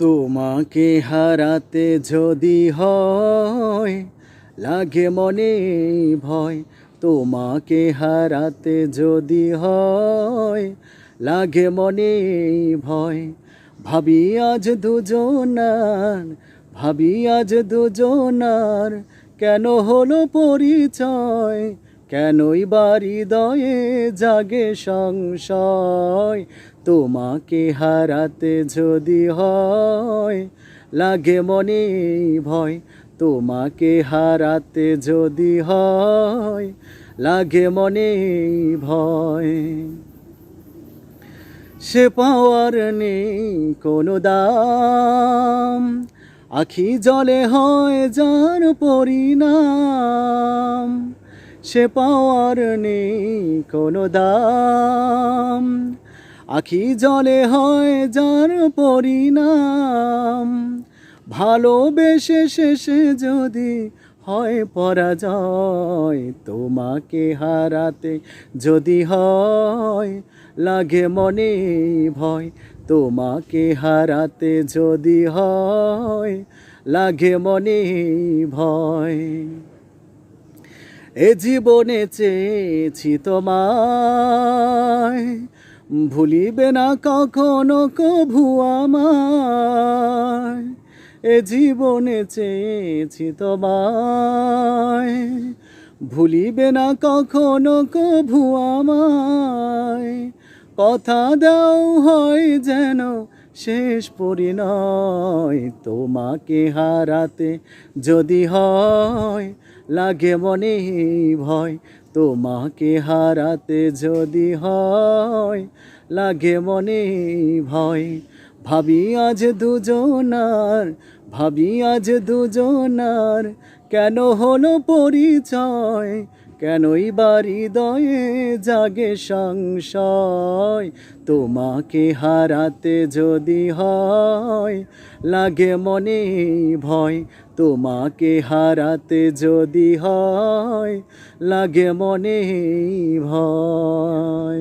তোমাকে হারাতে যদি হয়, লাগে মনে ভয়। তোমাকে হারাতে যদি হয়, লাগে মনে ভয়। ভাবি আজ দুজনার, ভাবি আজ দুজনার, কেন হলো পরিচয়? কেনই বাড়ি দয়ে জাগে সংশয়? তোমাকে হারাতে যদি হয়, লাগে মনে ভয়। তোমাকে হারাতে যদি হয়, লাগে মনে ভয়। সে পাওয়ার নেই কোনো দাম। আখি জলে হয় যার পরিণাম। সে পাওয়ার নেই কোনো দাম। আখি জলে হয় যার পরিণাম। ভালোবেসে শেষে যদি হয় পরাজয়, তোমাকে হারাতে যদি হয়, লাগে মনে ভয়, তোমাকে হারাতে যদি হয়, লাগে মনে ভয়। এ জীবনে চেয়েছি তোমায়। ভুলিবে না কখনো কভু আমায়। এ জীবনে চেয়েছি তোমায়। ভুলিবে না কখনো কভু আমায়। কথা দাও হয় যেন শেষ পরিণয়। তোমাকে হারাতে যদি হয় লাগে মনে ভয়, তোমাকে হারাতে যদি হয়, লাগে মনে ভয়। ভাবি আজ দুজনার, ভাবি আজ দুজনার, কেন হলো পরিচয়? কেনই বাড়ি দয়ে জাগে সংশয়? তোমাকে হারাতে যদি হয়, লাগে মনে ভয়। তোমাকে হারাতে যদি হয়, লাগে মনে ভয়।